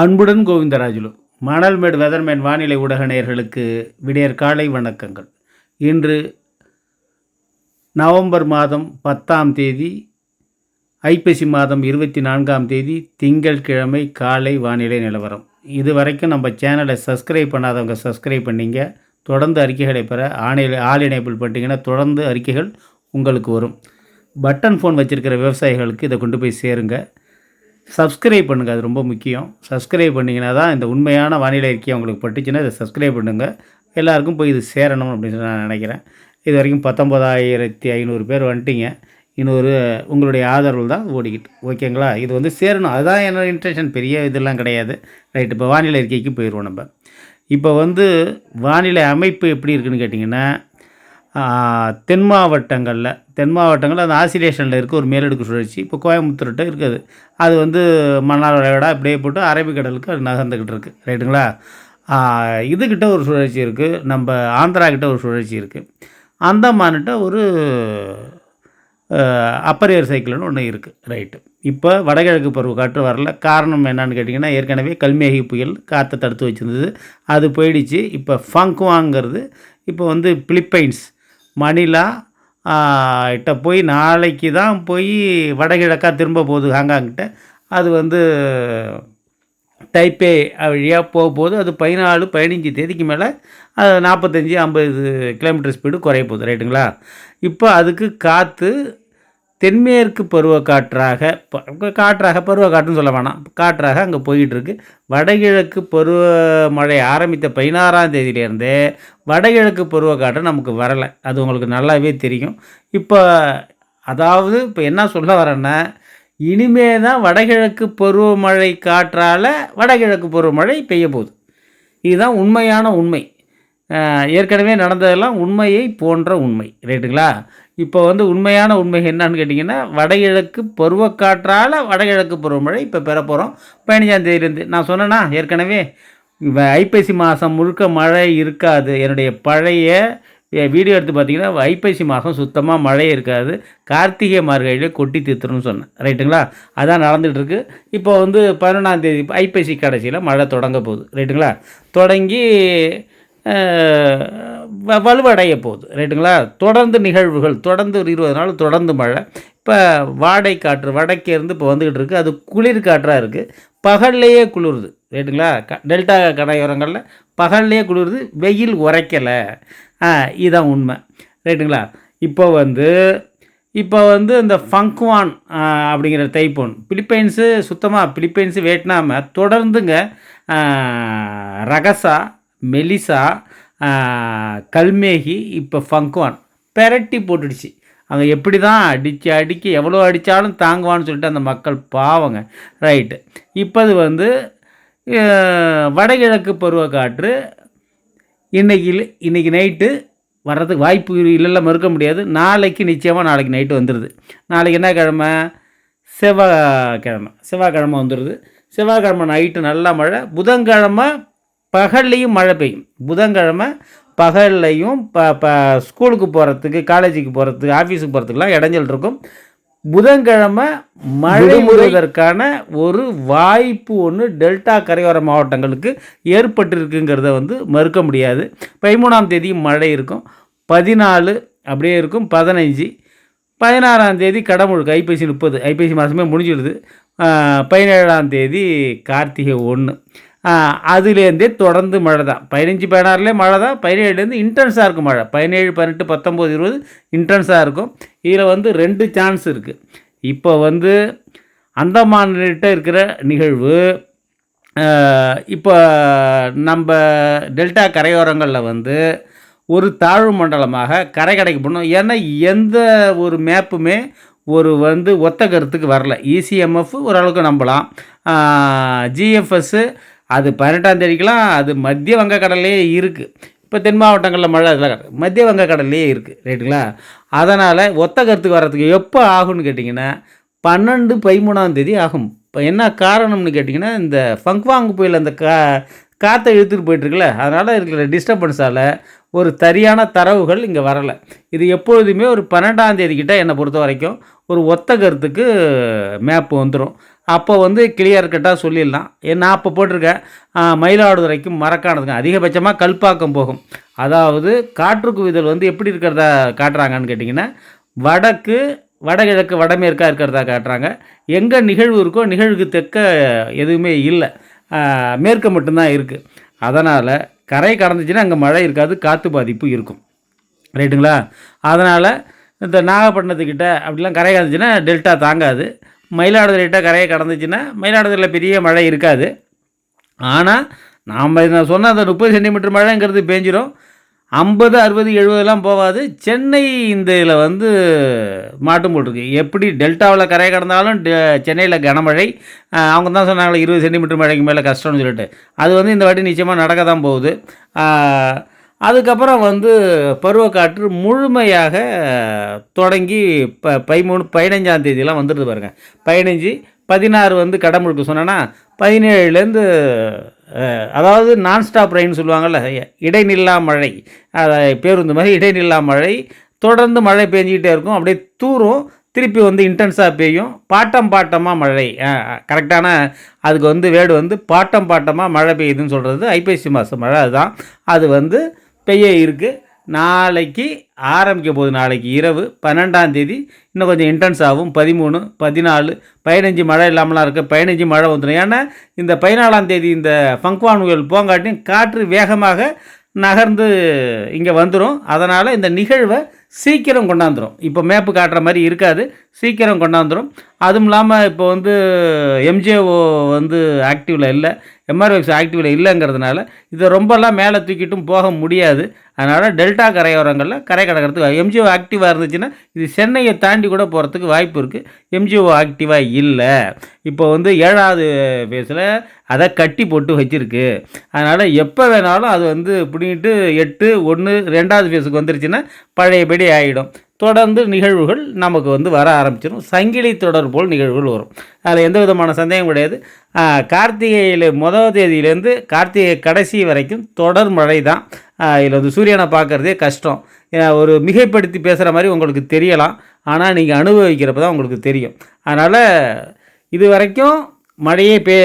அன்புடன் கோவிந்தராஜுலு மணல்மேடு வெதர்மேன் வானிலை ஊடக நேயர்களுக்கு விடியற் காலை வணக்கங்கள். இன்று நவம்பர் மாதம் பத்தாம் தேதி ஐப்பசி மாதம் இருபத்தி நான்காம் தேதி திங்கட்கிழமை காலை வானிலை நிலவரம். இது வரைக்கும் நம்ம சேனலை சப்ஸ்கிரைப் பண்ணாதவங்க சப்ஸ்கிரைப் பண்ணிங்க. தொடர்ந்து அறிக்கைகளை பெற ஆணையில் ஆல் இணைப்பில் பண்ணிட்டீங்கன்னா தொடர்ந்து அறிக்கைகள் உங்களுக்கு வரும். பட்டன் ஃபோன் வச்சுருக்கிற விவசாயிகளுக்கு இதை கொண்டு போய் சேருங்க. சப்ஸ்கிரைப் பண்ணுங்கள் அது ரொம்ப முக்கியம். சப்ஸ்கிரைப் பண்ணிங்கன்னா தான் இந்த உண்மையான வானிலை அறிக்கை உங்களுக்கு பட்டுச்சுன்னா இதை சப்ஸ்கிரைப் பண்ணுங்கள் எல்லாருக்கும் போய் இது சேரணும் அப்படின்னு சொல்லி நான் நினைக்கிறேன். இது வரைக்கும் பத்தொம்பதாயிரத்தி ஐநூறு பேர் வந்துட்டீங்க. இன்னொரு உங்களுடைய ஆதரவு தான் ஓடிக்கிட்டு ஓகேங்களா? இது வந்து சேரணும். அதுதான் என்னோட இன்ட்ரெஷன் பெரிய இதெல்லாம் கிடையாது. ரைட் இப்போ வானிலை அறிக்கைக்கு போயிடுவோம் நம்ம. இப்போ வந்து வானிலை அமைப்பு எப்படி இருக்குன்னு கேட்டிங்கன்னா தென் மாவட்டங்களில் தென் மாவட்டங்களில் அந்த ஆசிலேஷனில் இருக்க ஒரு மேலடுக்கு சுழற்சி இப்போ கோயம்புத்தூர்கிட்ட இருக்குது. அது வந்து மன்னார் விளையாடா அப்படியே போட்டு அரபிக்கடலுக்கு அது நகர்ந்துக்கிட்டு இருக்குது ரைட்டுங்களா? இதுக்கிட்ட இதுகிட்ட ஒரு சுழற்சி இருக்குது நம்ம ஆந்திரா கிட்ட ஒரு சுழற்சி இருக்குது அந்தமான்கிட்ட ஒரு அப்பர் ஏர் சைக்கிள்னு ஒன்று இருக்குது ரைட்டு. இப்போ வடகிழக்கு பருவ காற்று வரல. காரணம் என்னன்னு கேட்டிங்கன்னா ஏற்கனவே கல்மேகி புயல் காற்றை தடுத்து வச்சிருந்தது. அது போயிடுச்சு. இப்போ ஃபங்குவாங்கிறது இப்போ வந்து பிலிப்பைன்ஸ் மணிலா கிட்ட போய் நாளைக்கு தான் போய் வடகிழக்காக திரும்ப போகுது ஹாங்காங்கிட்ட. அது வந்து டைப்பே வழியாக போக அது பதினாலு பதினஞ்சு தேதிக்கு மேலே அது நாற்பத்தஞ்சி ஐம்பது கிலோமீட்டர் ஸ்பீடு குறைய போகுது. ரைட்டுங்களா இப்போ அதுக்கு காற்று தென்மேற்கு பருவக்காற்றாக காற்றாக பருவக்காற்றுன்னு சொல்ல வேணாம். காற்றாக அங்கே போயிட்டுருக்கு. வடகிழக்கு வடகிழக்கு பருவமழை ஆரம்பித்த பதினாறாம் தேதியிலேருந்தே வடகிழக்கு பருவக்காற்று நமக்கு வரலை. அது உங்களுக்கு நல்லாவே தெரியும். இப்போ அதாவது இப்போ என்ன சொல்ல வரேன்னா இனிமே தான் வடகிழக்கு பருவமழை காற்றால் வடகிழக்கு பருவமழை பெய்ய போகுது. இதுதான் உண்மையான உண்மை. ஏற்கனவே நடந்ததெல்லாம் உண்மையை போன்ற உண்மை. ரைட்டுங்களா? இப்போ வந்து உண்மையான உண்மை என்னன்னு கேட்டிங்கன்னா வடகிழக்கு பருவக்காற்றால் வடகிழக்கு பருவமழை இப்போ பெற போகிறோம் பதினஞ்சாந்தேதியிலேருந்து நான் சொன்னேன்னா ஏற்கனவே ஐப்பசி மாதம் முழுக்க மழை இருக்காது. என்னுடைய பழைய வீடியோ எடுத்து பார்த்தீங்கன்னா ஐப்பசி மாதம் சுத்தமாக மழை இருக்காது. கார்த்திகை மார்கழியிலே கொட்டி தீர்த்துருன்னு சொன்னேன். ரைட்டுங்களா? அதான் நடந்துகிட்ருக்கு. இப்போ வந்து பதினொன்றாந்தேதி ஐப்பசி கடைசியில் மழை தொடங்க போகுது. ரைட்டுங்களா? தொடங்கி வலுவடைய போகுது. ரைட்டுங்களா? தொடர்ந்து நிகழ்வுகள் தொடர்ந்து ஒரு இருபது நாள் தொடர்ந்து மழை. இப்போ வாடை காற்று வடக்கே இருந்து இப்போ வந்துக்கிட்டு இருக்குது அது குளிர் காற்றாக இருக்குது பகல்லையே குளிருது. ரைட்டுங்களா? க டெல்டா கடையோரங்களில் பகல்லையே குளிருது. வெயில் உரைக்கலை. இதுதான் உண்மை. ரைட்டுங்களா? இப்போ வந்து இப்போ வந்து இந்த ஃபங்குவான் அப்படிங்கிற தைப்போன் பிலிப்பைன்ஸு சுத்தமாக பிலிப்பைன்ஸு வியட்நாம தொடர்ந்துங்க ரகசா மெலிசா கல்மேகி இப்போ ஃபங்குவான். பெரட்டி போட்டுடுச்சு. அவங்க எப்படி தான் அடித்து அடிக்க எவ்வளோ அடித்தாலும் தாங்குவான்னு சொல்லிட்டு அந்த மக்கள் பாவங்க. ரைட்டு இப்போ அது வந்து வடகிழக்கு பருவக்காற்று இன்னைக்கு இன்றைக்கி நைட்டு வர்றதுக்கு வாய்ப்பு இல்லைல்ல மறுக்க முடியாது. நாளைக்கு நிச்சயமாக நாளைக்கு நைட்டு வந்துடுது நாளைக்கு என்ன கிழமை? செவ்வாய்க்கிழமை செவ்வாய்க்கிழமை வந்துடுது செவ்வாய்க்கிழமை நைட்டு நல்லா மழை. புதன்கிழமை பகல்லையும் மழை பெய்யும். புதன்கிழமை பகல்லையும் ப ப ஸ்கூலுக்கு போகிறதுக்கு காலேஜுக்கு போகிறதுக்கு ஆஃபீஸுக்கு போகிறதுக்குலாம் இடைஞ்சல் இருக்கும். புதன்கிழமை மழை வருவதற்கான ஒரு வாய்ப்பு ஒன்று டெல்டா கரையோர மாவட்டங்களுக்கு ஏற்பட்டிருக்குங்கிறத வந்து மறுக்க முடியாது. பதிமூணாம் தேதியும் மழை இருக்கும். பதினாலு அப்படியே இருக்கும். பதினஞ்சு. பதினாறாம் தேதி கடமுழுக்கு ஐப்பசி முப்பது ஐப்பசி மாதமே முடிஞ்சிடுது. பதினேழாம் தேதி கார்த்திகை ஒன்று அதுலேருந்தே தொடர்ந்து மழை தான் பதினஞ்சு பதினாறுலேயே மழை தான் பதினேழுலேருந்து இன்டென்ஸாக இருக்கும் மழை. பதினேழு பதினெட்டு பத்தொம்போது இருபது இன்டென்ஸாக இருக்கும். இதில் வந்து ரெண்டு சான்ஸ் இருக்குது இப்போ வந்து அந்தமான்கிட்ட இருக்கிற நிகழ்வு இப்போ நம்ம டெல்டா கரையோரங்களில் வந்து ஒரு தாழ்வு மண்டலமாக கரை கடைக்கு போடணும் ஏன்னா எந்த ஒரு மேப்புமே ஒரு வந்து ஒத்த கருத்துக்கு வரல. இசிஎம்எஃப் ஓரளவுக்கு நம்பலாம். ஜிஎஃப்எஸ்ஸு அது பதினெட்டாம் தேதிக்கெலாம் அது மத்திய வங்கக்கடல்லே இருக்குது இப்போ தென் மாவட்டங்களில் மழை அதெல்லாம் மத்திய வங்கக்கடல்லையே இருக்குது ரைட்டுங்களா? அதனால் ஒத்த கருத்துக்கு வர்றதுக்கு எப்போ ஆகும்னு கேட்டிங்கன்னா பன்னெண்டு பதிமூணாம் தேதி ஆகும். இப்போ என்ன காரணம்னு கேட்டிங்கன்னா இந்த ஃபங்க்வாங் புயல் அந்த கா காற்றை இழுத்துட்டு போயிட்டுருக்குல்ல அதனால் இருக்கிற டிஸ்டர்பன்ஸால் ஒரு சரியான தரவுகள் இங்கே வரலை. இது எப்பொழுதுமே ஒரு பன்னெண்டாம் தேதி என்னை பொறுத்த வரைக்கும் ஒரு ஒத்த கருத்துக்கு மேப் வந்துடும் அப்போ வந்து கிளியர் கட்டாக சொல்லிடலாம். ஏன்னா நான் அப்போ போட்டிருக்கேன் மயிலாடுதுறைக்கும் மரக்கானதுக்கும் அதிகபட்சமாக கல்பாக்கம் போகும். அதாவது காற்றுக்கு குவிதல் வந்து எப்படி இருக்கிறதா காட்டுறாங்கன்னு கேட்டிங்கன்னா வடக்கு வடகிழக்கு வடமேற்காக இருக்கிறதா காட்டுறாங்க. எங்கே நிகழ்வு இருக்கோ நிகழ்வுக்கு தெற்க எதுவுமே இல்லை. மேற்கு மேற்க மட்டும்தான் இருக்குது அதனால் கரை கடந்துச்சுன்னா அங்கே மழை இருக்காது காற்று பாதிப்பு இருக்கும். ரைட்டுங்களா அதனால் இந்த நாகப்பட்டினத்துக்கிட்ட அப்படிலாம் கரை கடந்துச்சுன்னா டெல்டா தாங்காது. மயிலாடுதுறையிட்ட கரையை கடந்துச்சுன்னா மயிலாடுதுறையில் பெரிய மழை இருக்காது. ஆனால் நாம் நான் சொன்ன அந்த முப்பது சென்டிமீட்டர் மழைங்கிறது பேஞ்சிரும். ஐம்பது அறுபது எழுபதுலாம் போகாது. சென்னை இந்த இதில் வந்து மாட்டும் போட்டிருக்கு எப்படி டெல்டாவில் கரையை கடந்தாலும் டெ- சென்னையில் கனமழை. அவங்க தான் சொன்னாங்களே இருபது சென்டிமீட்டர் மழைக்கு மேலே கஷ்டம்னு சொல்லிட்டு. அது வந்து இந்த வாட்டி நிச்சயமாக நடக்க தான் போகுது அதுக்கப்புறம் வந்து பருவக்காற்று முழுமையாக தொடங்கி ப பதிமூணு பதினஞ்சாம் தேதியெல்லாம் வந்துடுது பாருங்க. பதினஞ்சு பதினாறு வந்து கடமுழுக்கு சொன்னேன்னா பதினேழுலேருந்து அதாவது நான்ஸ்டாப் ரெயின் சொல்லுவாங்கள்ல இடைநில்லா மழை அதை பேருந்து மாதிரி இடைநில்லா மழை தொடர்ந்து மழை பெஞ்சிக்கிட்டே இருக்கும். அப்படியே தூரும் திருப்பி வந்து இன்டென்ஸாக பெய்யும். பாட்டம் பாட்டமாக மழை. கரெக்டான அதுக்கு வந்து வேடு வந்து பாட்டம் பாட்டமாக மழை பெய்யுதுன்னு சொல்கிறது ஐப்பசி மாதம் மழை அதுதான். அது வந்து பெய்ய இருக்குது நாளைக்கு ஆரம்பிக்க போகுது. நாளைக்கு இரவு பன்னெண்டாம் தேதி. இன்னும் கொஞ்சம் இன்டென்ஸ் ஆகும். பதிமூணு பதினாலு பதினஞ்சு மழை இல்லாமலாம் இருக்குது பதினஞ்சு மழை வந்துடும் ஏன்னா இந்த பதினாலாம் தேதி இந்த ஃபங்க்வான் புயல் போங்காட்டியும் காற்று வேகமாக நகர்ந்து இங்கே வந்துடும் அதனால் இந்த நிகழ்வை சீக்கிரம் கொண்டாந்துடும் இப்போ மேப்பு காட்டுற மாதிரி இருக்காது. சீக்கிரம் கொண்டாந்துடும் அதுவும் இல்லாமல் இப்போ வந்து எம்ஜிஓ வந்து ஆக்டிவில் இல்லை. எம்ஆர்எக்ஸ் ஆக்டிவில் இல்லைங்கிறதுனால இதை ரொம்பலாம் மேலே தூக்கிட்டும் போக முடியாது. அதனால் டெல்டா கரையோரங்களில் கரை கடக்கிறதுக்கு எம்ஜிஓ ஆக்டிவாக இருந்துச்சுன்னா இது சென்னையை தாண்டி கூட போகிறதுக்கு வாய்ப்பு இருக்குது எம்ஜிஓ ஆக்டிவாக இல்லை. இப்போ வந்து ஏழாவது ஃபேஸில் அதை கட்டி போட்டு வச்சுருக்கு. அதனால் எப்போ வேணாலும் அது வந்து பிடிங்கிட்டு எட்டு ஒன்று ரெண்டாவது ஃபேஸுக்கு வந்துருச்சுன்னா பழையபடி ஆகிடும் தொடர்ந்து நிகழ்வுகள் நமக்கு வந்து வர ஆரம்பிச்சிடும் சங்கிலி தொடர் போல் நிகழ்வுகள் வரும். அதில் எந்த விதமான சந்தேகம் கிடையாது. கார்த்திகையில் முதல் தேதியிலேருந்து கார்த்திகை கடைசி வரைக்கும் தொடர் மழை தான். இதில் வந்து சூரியனை பார்க்குறதே கஷ்டம். ஒரு மிகைப்படுத்தி பேசுகிற மாதிரி உங்களுக்கு தெரியலாம். ஆனால் நீங்கள் அனுபவிக்கிறப்ப தான் உங்களுக்கு தெரியும். அதனால் இது வரைக்கும் மழையே பே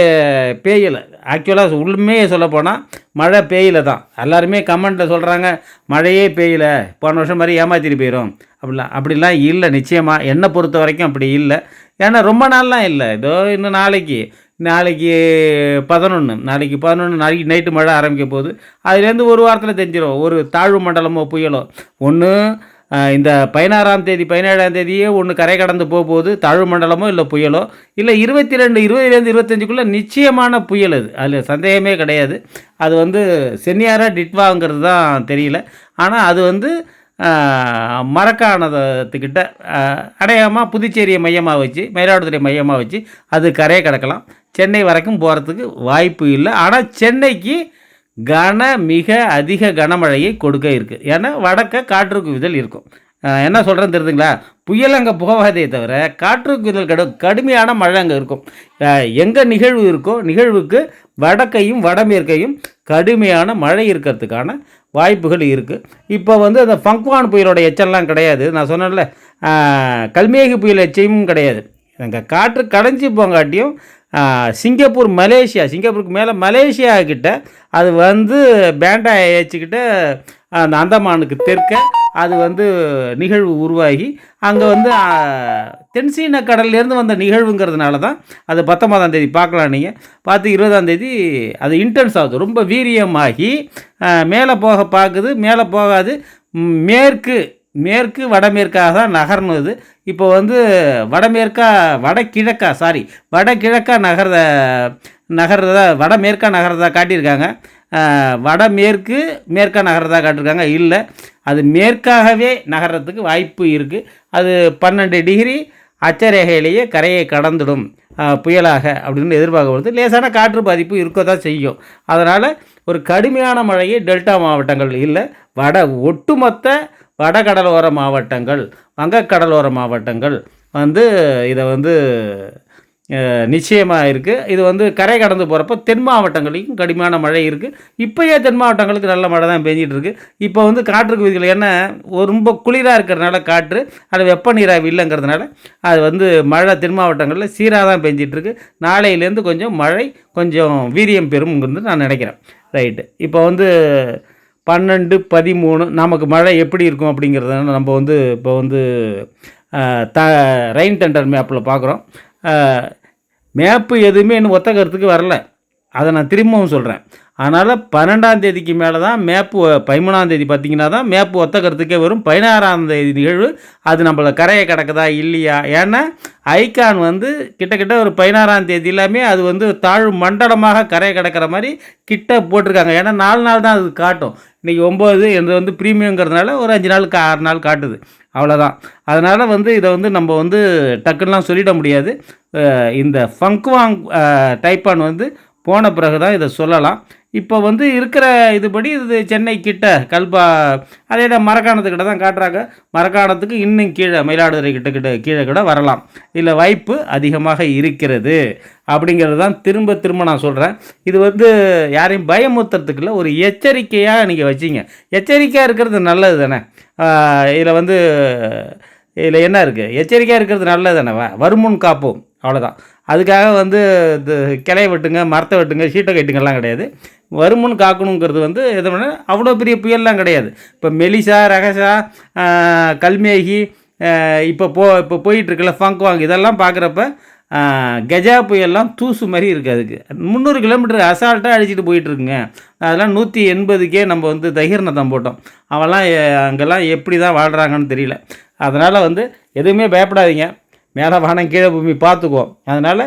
பெய்யலை. ஆக்சுவலாக உண்மையே சொல்லப்போனால் மழை பெய்யல தான். எல்லாருமே கமெண்ட்டில் சொல்கிறாங்க மழையே பெய்யல. போன வருஷம் மாதிரி ஏமாற்றிட்டு போயிடும் அப்படிலாம் அப்படிலாம் இல்லை நிச்சயமாக என்னை பொறுத்த வரைக்கும் அப்படி இல்லை. ஏன்னா ரொம்ப நாள்லாம் இல்லை. இதோ இன்னும் நாளைக்கு. நாளைக்கு பதினொன்று நாளைக்கு பதினொன்று நாளைக்கு நைட்டு மழை ஆரம்பிக்க போகுது. அதுலேருந்து ஒரு வாரத்தில் தெரிஞ்சிடும் ஒரு தாழ்வு மண்டலமோ புயலோ. ஒன்று இந்த பதினாறாம் தேதி பதினேழாம் தேதியே ஒன்று கரை கடந்து போக போகுது. தாழ்வு மண்டலமோ இல்லை புயலோ? இல்லை இருபத்தி ரெண்டு இருபதுலேருந்து இருபத்தஞ்சுக்குள்ளே நிச்சயமான புயல் அது. அதில் சந்தேகமே கிடையாது. அது வந்து சென்னியாரா டிட்வாங்கிறது தான் தெரியல. ஆனால் அது வந்து மரக்கானதத்துக்கிட்ட அடையாமல் புதுச்சேரியை மையமாக வச்சு மயிலாடுதுறை மையமாக வச்சு அது கரையை கடக்கலாம். சென்னை வரைக்கும் போகிறதுக்கு வாய்ப்பு இல்லை. ஆனால் சென்னைக்கு கன மிக அதிக கனமழையை கொடுக்க இருக்குது ஏன்னா வடக்க காற்றுக்கு விதல் இருக்கும். என்ன சொல்கிறேன்னு தெரியுதுங்களா? புயல் அங்கே போகாதே தவிர காற்றுக்கு விதல் கடு கடுமையான மழை அங்கே இருக்கும். எங்கே நிகழ்வு இருக்கோ நிகழ்வுக்கு வடக்கையும் வடமேற்கையும் கடுமையான மழை இருக்கிறதுக்கான வாய்ப்புகள் இருக்குது இப்போ வந்து அந்த ஃபங்க்வான் புயலோட எச்சம்லாம் கிடையாது. நான் சொன்னேன்ல கல்மேகி புயல் எச்சையும் கிடையாது. அங்கே காற்று கடைஞ்சி போங்காட்டியும் சிங்கப்பூர் மலேசியா சிங்கப்பூருக்கு மேலே மலேசியா கிட்ட அது வந்து பேண்டா ஏச்சுக்கிட்ட அந்த அந்தமானுக்கு தெற்க அது வந்து நிகழ்வு உருவாகி அங்கே வந்து தென்சீன கடல்லேருந்து வந்த நிகழ்வுங்கிறதுனால தான் அது பத்தொன்பதாம் தேதி பார்க்கலாம் நீங்கள் பார்த்து இருபதாம் தேதி அது இன்டென்ஸ் ஆகுது. ரொம்ப வீரியமாகி மேலே போக பார்க்குது மேலே போகாது மேற்கு மேற்கு வடமேற்காக தான் நகர்னது இப்போ வந்து வடமேற்கா வடகிழக்கா சாரி வடகிழக்கா நகர்த நகர்றதா வடமேற்கா நகர்றதா காட்டியிருக்காங்க. வடமேற்கு மேற்கா நகர்றதா காட்டியிருக்காங்க. இல்லை அது மேற்காகவே நகர்றதுக்கு வாய்ப்பு இருக்குது அது பன்னெண்டு டிகிரி அச்சரேகையிலேயே கரையை கடந்துடும் புயலாக அப்படின்னு எதிர்பார்க்கப்படுது லேசான காற்று பாதிப்பு இருக்க தான் செய்யும். அதனால் ஒரு கடுமையான மழையை டெல்டா மாவட்டங்கள் இல்லை வட ஒட்டுமொத்த வடகடலோர மாவட்டங்கள் வங்கக்கடலோர மாவட்டங்கள் வந்து இதை வந்து நிச்சயமாக இருக்குது இது வந்து கரை கடந்து போகிறப்ப தென் மாவட்டங்களையும் கடுமையான மழை இருக்குது இப்போயே தென் மாவட்டங்களுக்கு நல்ல மழை தான் பெஞ்சிட்டு இருக்கு. இப்போ வந்து காற்றுக்கு விதிகள் ஏன்னா ரொம்ப குளிராக இருக்கிறதுனால காற்று அது வெப்ப நீராவி இல்லைங்கிறதுனால அது வந்து மழை தென் மாவட்டங்களில் சீராக தான் பெஞ்சிட்ருக்கு நாளையிலேருந்து கொஞ்சம் மழை கொஞ்சம் வீரியம் பெறும்ங்கிறது நான் நினைக்கிறேன். ரைட்டு. இப்போ வந்து பன்னெண்டு பதிமூணு நமக்கு மழை எப்படி இருக்கும் அப்படிங்கிறத நம்ம வந்து இப்போ வந்து த ரெயின் டெண்டர் மேப்பில் பார்க்குறோம். மேப்பு எதுவுமே இன்னும் ஒத்த கருத்துக்கு வரல. அதை நான் திரும்பவும் சொல்கிறேன் அதனால் பன்னெண்டாம் தேதிக்கு மேலே தான் மேப்பு பதிமூணாம் தேதி பார்த்தீங்கன்னா தான் மேப்பு ஒத்த கருத்துக்கே வரும். பதினாறாம் தேதி நிகழ்வு. அது நம்மளை கரையை கிடக்குதா இல்லையா? ஏன்னா ஐகான் வந்து கிட்டக்கிட்ட ஒரு பதினாறாம் தேதி எல்லாமே அது வந்து தாழ் மண்டலமாக கரையை கிடக்கிற மாதிரி கிட்ட போட்டிருக்காங்க. ஏன்னா நாலு நாள் தான் அது காட்டும். இன்றைக்கி ஒம்பது இது வந்து ப்ரீமியங்கிறதுனால ஒரு அஞ்சு நாளுக்கு ஆறு நாள் காட்டுது. அவ்வளோதான் அதனால் வந்து இதை வந்து நம்ம வந்து டக்குன்னெலாம் சொல்லிட முடியாது. இந்த ஃபங்குவாங் டைப்பான் வந்து போன பிறகு தான் இதை சொல்லலாம். இப்போ வந்து இருக்கிற இதுபடி இது சென்னை கிட்ட கல்பா அதே தான் மரக்காணத்துக்கிட்ட தான் காட்டுறாங்க. மரக்காணத்துக்கு இன்னும் கீழே மயிலாடுதுறை கிட்ட கிட்ட கீழே கூட வரலாம். இதில் வாய்ப்பு அதிகமாக இருக்கிறது அப்படிங்கிறது தான் திரும்ப திரும்ப நான் சொல்கிறேன் இது வந்து யாரையும் பயமுத்துறதுக்கு இல்லை ஒரு எச்சரிக்கையாக நீங்கள் வச்சிங்க. எச்சரிக்கையாக இருக்கிறது நல்லது தானே? இதில் வந்து இதில் என்ன இருக்குது எச்சரிக்கையாக இருக்கிறது நல்லது தானே? வ- வருமுன் காப்போம். அவ்வளோதான் அதுக்காக வந்து இந்த கிளைய வெட்டுங்க மரத்தை வெட்டுங்க சீட்டை கட்டுங்கெல்லாம் கிடையாது. வருமுன் காக்கணுங்கிறது வந்து எது பண்ண அவ்வளோ பெரிய புயல்லாம் கிடையாது. இப்போ மெலிசா ரகசா கல்மேகி இப்போ போ இப்போ போயிட்டுருக்குல்ல ஃபங்க்வாங் இதெல்லாம் பார்க்குறப்ப கஜா புயல்லாம் தூசு மாதிரி இருக்குது அதுக்கு. முந்நூறு கிலோமீட்டர் அசால்ட்டாக அடிச்சுட்டு போயிட்டுருக்குங்க. அதெல்லாம் நூற்றி எண்பதுக்கே நம்ம வந்து தகிர்நத்தம் போட்டோம். அவெல்லாம் அங்கெல்லாம் எப்படி தான் வாழ்கிறாங்கன்னு தெரியல. அதனால் வந்து எதுவுமே பயப்படாதீங்க. மேலே வானம் கீழே பூமி பார்த்துக்குவோம். அதனால்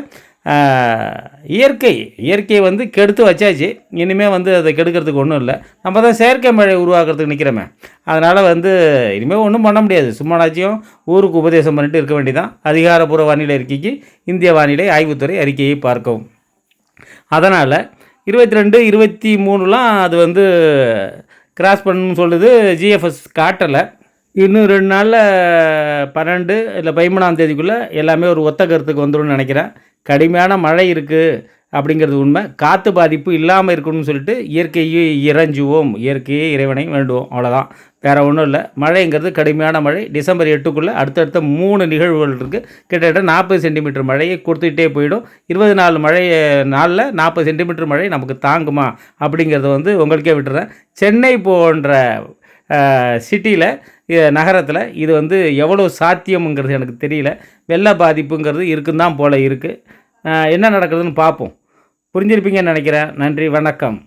இயற்கை இயற்கையை வந்து கெடுத்து வச்சாச்சு. இனிமேல் வந்து அதை கெடுக்கிறதுக்கு ஒன்றும் இல்லை. நம்ம தான் செயற்கை மழை உருவாக்குறதுக்கு நிற்கிறோமே அதனால் வந்து இனிமேல் ஒன்றும் பண்ண முடியாது. சும்மாச்சியும் ஊருக்கு உபதேசம் பண்ணிட்டு இருக்க வேண்டிதான் அதிகாரப்பூர்வ வானிலை அறிக்கைக்கு இந்திய வானிலை ஆய்வுத்துறை அறிக்கையை பார்க்கவும். அதனால் இருபத்தி ரெண்டு இருபத்தி மூணுலாம் அது வந்து கிராஸ் பண்ணணும்னு சொல்லுது ஜிஎஃப்எஸ் காட்டலை. இன்னும் ரெண்டு நாளில் பன்னெண்டு இல்லை பதிமூணாம் தேதிக்குள்ளே எல்லாமே ஒரு ஒத்த கருத்துக்கு வந்துடும் நினைக்கிறேன். கடுமையான மழை இருக்குது அப்படிங்கிறது உண்மை. காற்று பாதிப்பு இல்லாமல் இருக்கணும்னு சொல்லிட்டு இயற்கையை இறைஞ்சுவோம். இயற்கையை இறைவனை வேண்டுவோம். அவ்வளோதான் வேறு ஒன்றும் இல்லை. மழைங்கிறது கடுமையான மழை. டிசம்பர் எட்டுக்குள்ளே அடுத்தடுத்த மூணு நிகழ்வுகள் இருக்குது கிட்டத்தட்ட நாற்பது சென்டிமீட்டர் மழையை கொடுத்துக்கிட்டே போயிடும். இருபது நாலு மழை நாளில் நாற்பது சென்டிமீட்டர் மழை நமக்கு தாங்குமா அப்படிங்கிறத வந்து உங்களுக்கே விட்டுறேன். சென்னை போன்ற சிட்டியில் நகரத்தில் இது வந்து எவ்வளோ சாத்தியம்ங்கிறது எனக்கு தெரியல. வெள்ள பாதிப்புங்கிறது இருக்குன்னு தான் போல் இருக்குது என்ன நடக்குதுன்னு பார்ப்போம் புரிஞ்சிருப்பீங்கன்னு நினைக்கிறேன். நன்றி வணக்கம்.